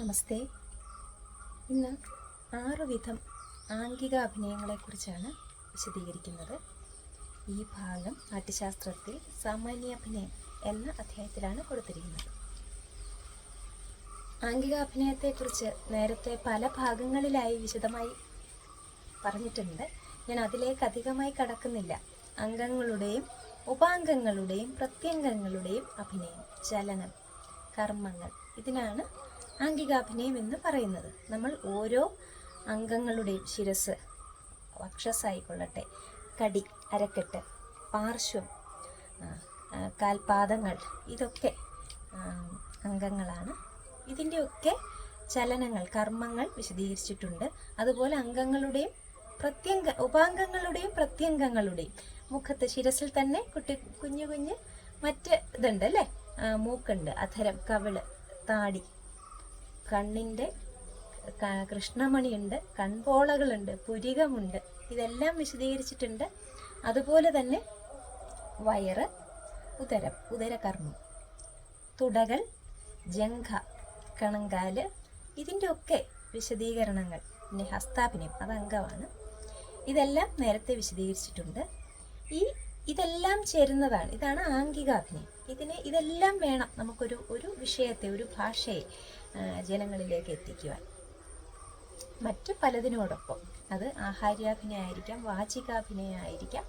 നമസ്തേ. ഇന്ന് ആറു വിധം ആംഗിക അഭിനയങ്ങളെക്കുറിച്ചാണ് വിശദീകരിക്കുന്നത്. ഈ ഭാഗം നാട്യശാസ്ത്രത്തിൽ സാമാന്യാഭിനയം എന്ന അധ്യായത്തിലാണ് കൊടുത്തിരിക്കുന്നത്. ആംഗിക അഭിനയത്തെക്കുറിച്ച് നേരത്തെ പല ഭാഗങ്ങളിലായി വിശദമായി പറഞ്ഞിട്ടുണ്ട്. ഞാൻ അതിലേക്ക് അധികമായി കടക്കുന്നില്ല. അംഗങ്ങളുടെയും ഉപാംഗങ്ങളുടെയും പ്രത്യംഗങ്ങളുടെയും അഭിനയം ചലനം കർമ്മങ്ങൾ ഇതിനാണ് ആംഗികാഭിനയം എന്ന് പറയുന്നത്. നമ്മൾ ഓരോ അംഗങ്ങളുടെയും ശിരസ് വക്ഷസായിക്കൊള്ളട്ടെ കടി അരക്കെട്ട് പാർശ്വം കാൽപാദങ്ങൾ ഇതൊക്കെ അംഗങ്ങളാണ്. ഇതിന്റെയൊക്കെ ചലനങ്ങൾ കർമ്മങ്ങൾ വിശദീകരിച്ചിട്ടുണ്ട്. അതുപോലെ അംഗങ്ങളുടെയും പ്രത്യംഗ ഉപാംഗങ്ങളുടെയും പ്രത്യംഗങ്ങളുടെയും മുഖത്ത് ശിരസിൽ തന്നെ കുട്ടി കുഞ്ഞു കുഞ്ഞ് മറ്റ് ഇതുണ്ട് അല്ലേ? മൂക്കുണ്ട് അധരം കവിൾ താടി കണ്ണിന്റെ കൃഷ്ണമണിയുണ്ട് കൺപോളകളുണ്ട് പുരികമുണ്ട്. ഇതെല്ലാം വിശദീകരിച്ചിട്ടുണ്ട്. അതുപോലെ തന്നെ വയറ് ഉദരം ഉദരകർമ്മം തുടകൾ ജംഘ കണങ്കാൽ ഇതിന്റെ ഒക്കെ വിശദീകരണങ്ങൾ പിന്നെ ഹസ്താഭിനയം അത് അംഗമാണ്. ഇതെല്ലാം നേരത്തെ വിശദീകരിച്ചിട്ടുണ്ട്. ഈ ഇതെല്ലാം ചേരുന്നതാണ് ഇതാണ് ആംഗികാഭിനയം. ഇതിനെ ഇതെല്ലാം വേണം നമുക്കൊരു ഒരു വിഷയത്തെ ഒരു ഭാഷയെ ജനങ്ങളിലേക്ക് എത്തിക്കുവാൻ മറ്റ് പലതിനോടൊപ്പം അത് ആഹാര്യാഭിനയമായിരിക്കാം വാചികാഭിനയമായിരിക്കാം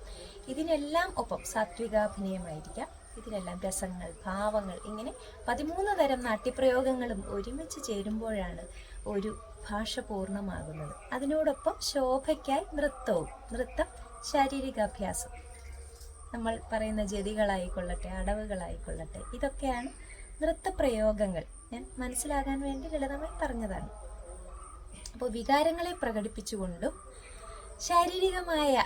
ഇതിനെല്ലാം ഒപ്പം സാത്വികാഭിനയമായിരിക്കാം ഇതിനെല്ലാം രസങ്ങൾ ഭാവങ്ങൾ ഇങ്ങനെ പതിമൂന്ന് തരം നാട്യപ്രയോഗങ്ങളും ഒരുമിച്ച് ചേരുമ്പോഴാണ് ഒരു ഭാഷ പൂർണമാകുന്നത്. അതിനോടൊപ്പം ശോഭയ്ക്കായി നൃത്തവും നൃത്തം ശാരീരികാഭ്യാസം. നമ്മൾ പറയുന്ന ജതികളായിക്കൊള്ളട്ടെ അടവുകളായിക്കൊള്ളട്ടെ ഇതൊക്കെയാണ് നൃത്തപ്രയോഗങ്ങൾ. ഞാൻ മനസ്സിലാകാൻ വേണ്ടി ലളിതമായി പറഞ്ഞതാണ്. അപ്പോൾ വികാരങ്ങളെ പ്രകടിപ്പിച്ചുകൊണ്ടും ശാരീരികമായ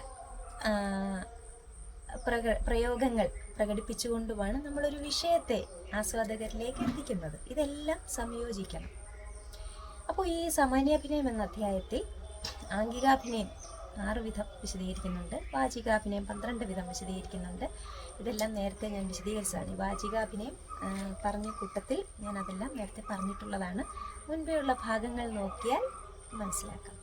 പ്രക പ്രയോഗങ്ങൾ പ്രകടിപ്പിച്ചുകൊണ്ടുമാണ് നമ്മളൊരു വിഷയത്തെ ആസ്വാദകരിലേക്ക് എത്തിക്കുന്നത്. ഇതെല്ലാം സംയോജിക്കണം. അപ്പോൾ ഈ സാമാന്യാഭിനയം എന്ന അധ്യായത്തിൽ ആംഗികാഭിനയം ആറ് വിധം വിശദീകരിക്കുന്നുണ്ട്. വാചികാഭിനയം പന്ത്രണ്ട് വിധം വിശദീകരിക്കുന്നുണ്ട്. ഇതെല്ലാം നേരത്തെ ഞാൻ വിശദീകരിച്ചതാണ്. വാചികാഭിനയം പറഞ്ഞ കൂട്ടത്തിൽ ഞാൻ അതെല്ലാം നേരത്തെ പറഞ്ഞിട്ടുള്ളതാണ്. മുൻപെയുള്ള ഭാഗങ്ങൾ നോക്കിയാൽ മനസ്സിലാക്കാം.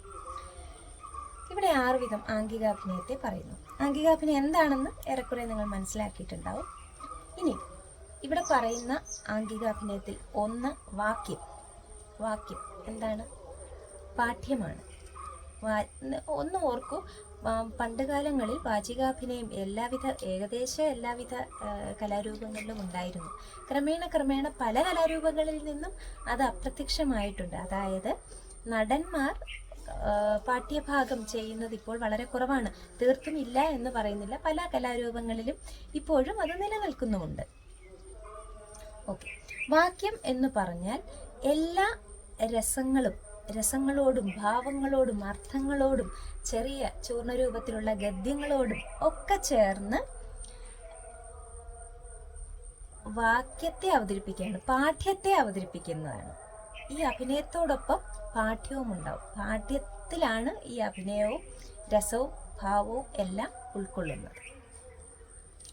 ഇവിടെ ആറ് വിധം ആംഗികാഭിനയത്തെ പറയുന്നു. ആംഗികാഭിനയം എന്താണെന്ന് ഏറെക്കുറെ നിങ്ങൾ മനസ്സിലാക്കിയിട്ടുണ്ടാവും. ഇനി ഇവിടെ പറയുന്ന ആംഗികാഭിനയത്തിൽ ഒന്ന് വാക്യം. വാക്യം എന്താണ്? പാഠ്യമാണ്. ഒന്ന് ഓർക്കൂ പണ്ട് കാലങ്ങളിൽ വാചികാഭിനയം എല്ലാവിധ ഏകദേശം എല്ലാവിധ കലാരൂപങ്ങളിലും ഉണ്ടായിരുന്നു. ക്രമേണ ക്രമേണ പല കലാരൂപങ്ങളിൽ നിന്നും അത് അപ്രത്യക്ഷമായിട്ടുണ്ട്. അതായത് നടന്മാർ പാഠ്യഭാഗം ചെയ്യുന്നത് ഇപ്പോൾ വളരെ കുറവാണ്. തീർത്തും ഇല്ല എന്ന് പറയുന്നില്ല. പല കലാരൂപങ്ങളിലും ഇപ്പോഴും അത് നിലനിൽക്കുന്നുമുണ്ട്. ഓക്കെ. വാക്യം എന്ന് പറഞ്ഞാൽ എല്ലാ രസങ്ങളും രസങ്ങളോടും ഭാവങ്ങളോടും അർത്ഥങ്ങളോടും ചെറിയ ചൂർണരൂപത്തിലുള്ള ഗദ്യങ്ങളോടും ഒക്കെ ചേർന്ന് വാക്യത്തെ അവതരിപ്പിക്കുകയാണ് പാഠ്യത്തെ അവതരിപ്പിക്കുന്നതാണ്. ഈ അഭിനയത്തോടൊപ്പം പാഠ്യവും ഉണ്ടാവും. പാഠ്യത്തിലാണ് ഈ അഭിനയവും രസവും ഭാവവും എല്ലാം ഉൾക്കൊള്ളുന്നത്.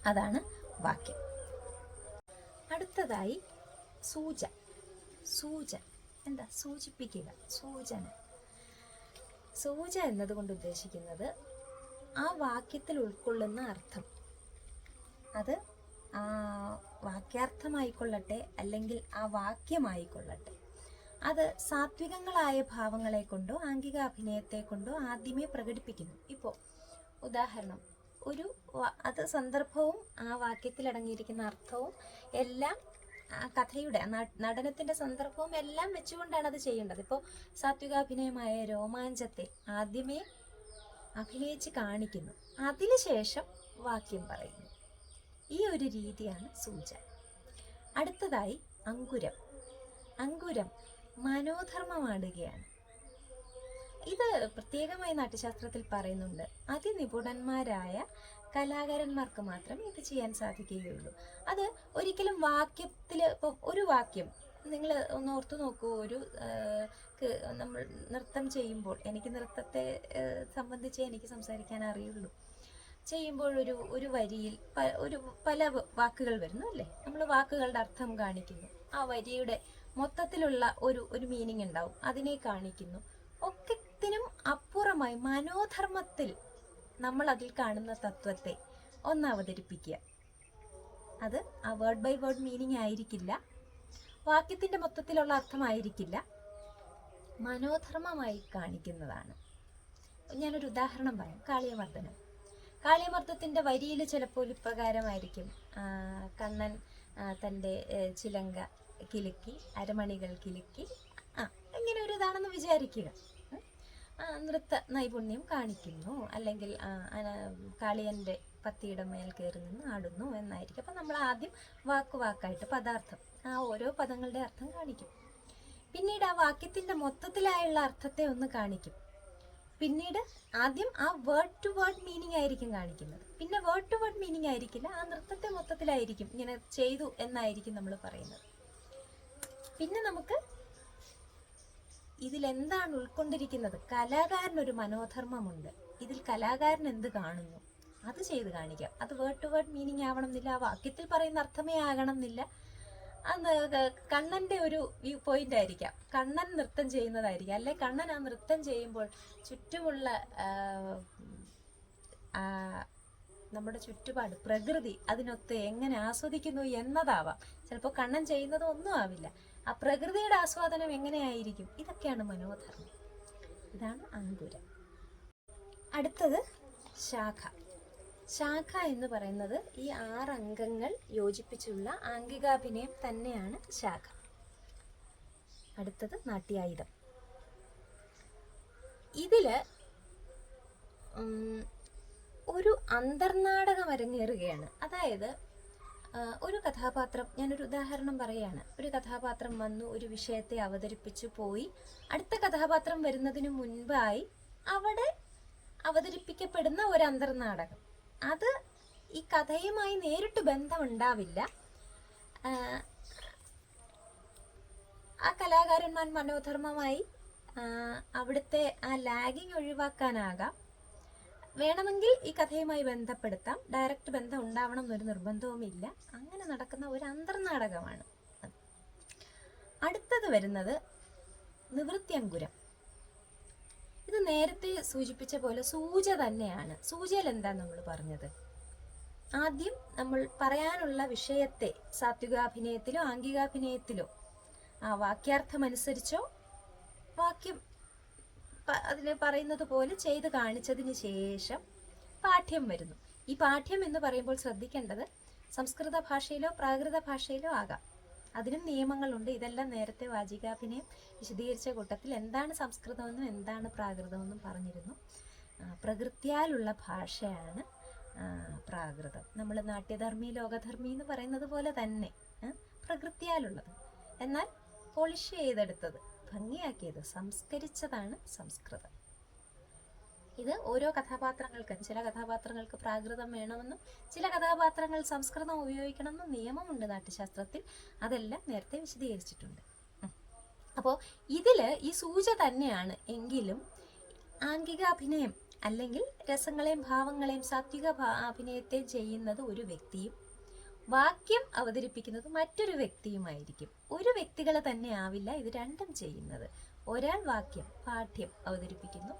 അതാണ് വാക്യം. അടുത്തതായി സൂച. സൂച. എന്താ? സൂചിപ്പിക്കുക. സൂചന. സൂച എന്നതുകൊണ്ട് ഉദ്ദേശിക്കുന്നത് ആ വാക്യത്തിൽ ഉൾക്കൊള്ളുന്ന അർത്ഥം. അത് ആ വാക്യാർത്ഥമായിക്കൊള്ളട്ടെ അല്ലെങ്കിൽ ആ വാക്യമായിക്കൊള്ളട്ടെ. അത് സാത്വികങ്ങളായ ഭാവങ്ങളെ കൊണ്ടോ ആംഗിക അഭിനയത്തെ കൊണ്ടോ ആദ്യമേ പ്രകടിപ്പിക്കുന്നു. ഇപ്പോൾ ഉദാഹരണം. ഒരു അത് സന്ദർഭവും ആ വാക്യത്തിൽ അടങ്ങിയിരിക്കുന്ന അർത്ഥവും എല്ലാം ആ കഥയുടെ നടനത്തിന്റെ സന്ദർഭവും എല്ലാം വെച്ചുകൊണ്ടാണ് അത് ചെയ്യേണ്ടത്. ഇപ്പോൾ സാത്വികാഭിനയമായ രോമാഞ്ചത്തെ ആദ്യമേ അഭിനയിച്ച് കാണിക്കുന്നു. അതിനുശേഷം വാക്യം പറയുന്നു. ഈ ഒരു രീതിയാണ് സൂച അടുത്തതായി അങ്കുരം. അങ്കുരം മനോധർമ്മമാടുകയാണ്. പ്രത്യേകമായി നാട്യശാസ്ത്രത്തിൽ പറയുന്നുണ്ട്. അതിനിപുണന്മാരായ കലാകാരന്മാർക്ക് മാത്രമേ ഇത് ചെയ്യാൻ സാധിക്കുകയുള്ളൂ. അത് ഒരിക്കലും വാക്യത്തിൽ ഇപ്പം ഒരു വാക്യം നിങ്ങൾ ഒന്ന് ഓർത്തു നോക്കൂ. ഒരു നമ്മൾ നൃത്തം ചെയ്യുമ്പോൾ എനിക്ക് നൃത്തത്തെ സംബന്ധിച്ച് എനിക്ക് സംസാരിക്കാൻ അറിയുള്ളൂ. ചെയ്യുമ്പോൾ ഒരു ഒരു വരിയിൽ ഒരു പല വാക്കുകൾ വരുന്നു അല്ലേ? നമ്മൾ വാക്കുകളുടെ അർത്ഥം കാണിക്കുന്നു. ആ വരിയുടെ മൊത്തത്തിലുള്ള ഒരു ഒരു മീനിങ് ഉണ്ടാവും. അതിനെ കാണിക്കുന്നു. അപ്പുറമായി മനോധർമ്മത്തിൽ നമ്മൾ അതിൽ കാണുന്ന തത്വത്തെ ഒന്ന് അവതരിപ്പിക്കുക. അത് ആ വേർഡ് ബൈ വേർഡ് മീനിങ് ആയിരിക്കില്ല. വാക്യത്തിന്റെ മൊത്തത്തിലുള്ള അർത്ഥമായിരിക്കില്ല. മനോധർമ്മമായി കാണിക്കുന്നതാണ്. ഞാനൊരു ഉദാഹരണം പറയാം. കാളിയമർദ്ദനം. കാളിയമർദ്ദത്തിന്റെ വരിയിൽ ചിലപ്പോൾ ഇപ്രകാരമായിരിക്കും. കണ്ണൻ തന്റെ ചിലങ്ക കിലുക്കി അരമണികൾ കിലുക്കി. ആ ഇങ്ങനെ ഒരു ഇതാണെന്ന് വിചാരിക്കുക. നൃത്ത നൈപുണ്യം കാണിക്കുന്നു. അല്ലെങ്കിൽ കളിയന്റെ പത്തിയുടെ മേൽ കയറി നിന്ന് ആടുന്നു എന്നായിരിക്കും. അപ്പം നമ്മൾ ആദ്യം വാക്ക് വാക്കായിട്ട് പദാർത്ഥം ആ ഓരോ പദങ്ങളുടെ അർത്ഥം കാണിക്കും. പിന്നീട് ആ വാക്യത്തിന്റെ മൊത്തത്തിലായുള്ള അർത്ഥത്തെ ഒന്ന് കാണിക്കും. പിന്നീട് ആദ്യം ആ വേർഡ് ടു വേർഡ് മീനിങ് ആയിരിക്കും കാണിക്കുന്നത്. പിന്നെ വേർഡ് ടു വേർഡ് മീനിങ് ആയിരിക്കില്ല ആ നൃത്തത്തെ മൊത്തത്തിലായിരിക്കും ഇങ്ങനെ ചെയ്തു എന്നായിരിക്കും നമ്മൾ പറയുന്നത്. പിന്നെ നമുക്ക് ഇതിൽ എന്താണ് ഉൾക്കൊണ്ടിരിക്കുന്നത്? കലാകാരനൊരു മനോധർമ്മമുണ്ട്. ഇതിൽ കലാകാരൻ എന്ത് കാണുന്നു? അത് ചെയ്ത് കാണിക്കാം. അത് വേർഡ് ടു വേർഡ് മീനിങ് ആവണം എന്നില്ല ആ വാക്യത്തിൽ പറയുന്ന അർത്ഥമേ ആകണം എന്നില്ല അന്ന് കണ്ണന്റെ ഒരു വ്യൂ പോയിന്റ് ആയിരിക്കാം. കണ്ണൻ നൃത്തം ചെയ്യുന്നതായിരിക്കാം. അല്ലെ കണ്ണൻ ആ നൃത്തം ചെയ്യുമ്പോൾ ചുറ്റുമുള്ള നമ്മുടെ ചുറ്റുപാട് പ്രകൃതി അതിനൊത്ത് എങ്ങനെ ആസ്വദിക്കുന്നു എന്നതാവാം. ചിലപ്പോൾ കണ്ണൻ ചെയ്യുന്നത് ഒന്നും ആവില്ല. ആ പ്രകൃതിയുടെ ആസ്വാദനം എങ്ങനെയായിരിക്കും? ഇതൊക്കെയാണ് മനോധർമ്മം. ഇതാണ് അങ്കുരം. അടുത്തത് ശാഖ. ശാഖ എന്ന് പറയുന്നത് ഈ ആറ് അംഗങ്ങൾ യോജിപ്പിച്ചുള്ള ആംഗികാഭിനയം തന്നെയാണ് ശാഖ. അടുത്തത് നാട്യായുധം. ഇതിൽ ഒരു അന്തർനാടകം അരങ്ങേറുകയാണ് അതായത് ഒരു കഥാപാത്രം ഞാനൊരു ഉദാഹരണം പറയുകയാണ് ഒരു കഥാപാത്രം വന്നു ഒരു വിഷയത്തെ അവതരിപ്പിച്ചു പോയി. അടുത്ത കഥാപാത്രം വരുന്നതിന് മുൻപായി അവിടെ അവതരിപ്പിക്കപ്പെടുന്ന ഒരു അന്തർനാടകം. അത് ഈ കഥയുമായി നേരിട്ട് ബന്ധമുണ്ടാവില്ല. ആ, കലാകാരന്മാർ മനോധർമ്മമായി അവിടുത്തെ ആ ലാഗിങ് ഒഴിവാക്കാനാകാം. വേണമെങ്കിൽ ഈ കഥയുമായി ബന്ധപ്പെടുത്താം. ഡയറക്റ്റ് ബന്ധം ഉണ്ടാവണം എന്നൊരു നിർബന്ധവുമില്ല. അങ്ങനെ നടക്കുന്ന ഒരു അന്തർനാടകമാണ്. അടുത്തത് വരുന്നത് നിവൃത്യങ്കുരം ഇത് നേരത്തെ സൂചിപ്പിച്ച പോലെ സൂച തന്നെയാണ്. സൂചയിൽ എന്താ നമ്മൾ പറഞ്ഞത്? ആദ്യം നമ്മൾ പറയാനുള്ള വിഷയത്തെ സാത്വികാഭിനയത്തിലോ ആംഗികാഭിനയത്തിലോ ആ വാക്യാർത്ഥമനുസരിച്ചോ വാക്യം അതിൽ പറയുന്നത് പോലെ ചെയ്ത് കാണിച്ചതിന് ശേഷം പാഠ്യം വരുന്നു. ഈ പാഠ്യം എന്ന് പറയുമ്പോൾ ശ്രദ്ധിക്കേണ്ടത് സംസ്കൃത ഭാഷയിലോ പ്രാകൃത ഭാഷയിലോ ആകാം. അതിനും നിയമങ്ങളുണ്ട്. ഇതെല്ലാം നേരത്തെ വാചികാഭിനയം വിശദീകരിച്ച കൂട്ടത്തിൽ എന്താണ് സംസ്കൃതമെന്നും എന്താണ് പ്രാകൃതമെന്നും പറഞ്ഞിരുന്നു. പ്രകൃത്യാലുള്ള ഭാഷയാണ് പ്രാകൃതം. നമ്മൾ നാട്യധർമ്മി ലോകധർമ്മി എന്ന് പറയുന്നത് പോലെ തന്നെ പ്രകൃത്യാലുള്ളത്. എന്നാൽ പോളിഷ് ചെയ്തെടുത്തത് ഭംഗിയാക്കിയത് സംസ്കരിച്ചതാണ് സംസ്കൃതം. ഇത് ഓരോ കഥാപാത്രങ്ങൾക്കും ചില കഥാപാത്രങ്ങൾക്ക് പ്രാകൃതം വേണമെന്നും ചില കഥാപാത്രങ്ങൾ സംസ്കൃതം ഉപയോഗിക്കണമെന്നും നിയമമുണ്ട് നാട്യശാസ്ത്രത്തിൽ. അതെല്ലാം നേരത്തെ വിശദീകരിച്ചിട്ടുണ്ട്. അപ്പോൾ ഇതിൽ ഈ സൂച തന്നെയാണ് എങ്കിലും ആംഗിക അഭിനയം അല്ലെങ്കിൽ രസങ്ങളെയും ഭാവങ്ങളെയും സാത്വിക അഭിനയത്തെ ചെയ്യുന്നത് ഒരു വ്യക്തിയും വാക്യം അവതരിപ്പിക്കുന്നത് മറ്റൊരു വ്യക്തിയുമായിരിക്കും. ഒരു വ്യക്തികളെ തന്നെ ആവില്ല ഇത് രണ്ടും ചെയ്യുന്നത്. ഒരാൾ വാക്യം പാഠ്യം അവതരിപ്പിക്കുന്നു.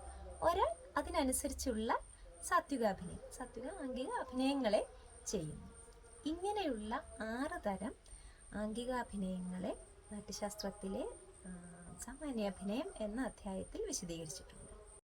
ഒരാൾ അതിനനുസരിച്ചുള്ള സാത്വികാഭിനയം സാത്വിക ആംഗിക അഭിനയങ്ങളെ ചെയ്യുന്നു. ഇങ്ങനെയുള്ള ആറ് തരം ആംഗികാഭിനയങ്ങളെ നാട്യശാസ്ത്രത്തിലെ സാമാന്യാഭിനയം എന്ന അധ്യായത്തിൽ വിശദീകരിച്ചിട്ടുണ്ട്.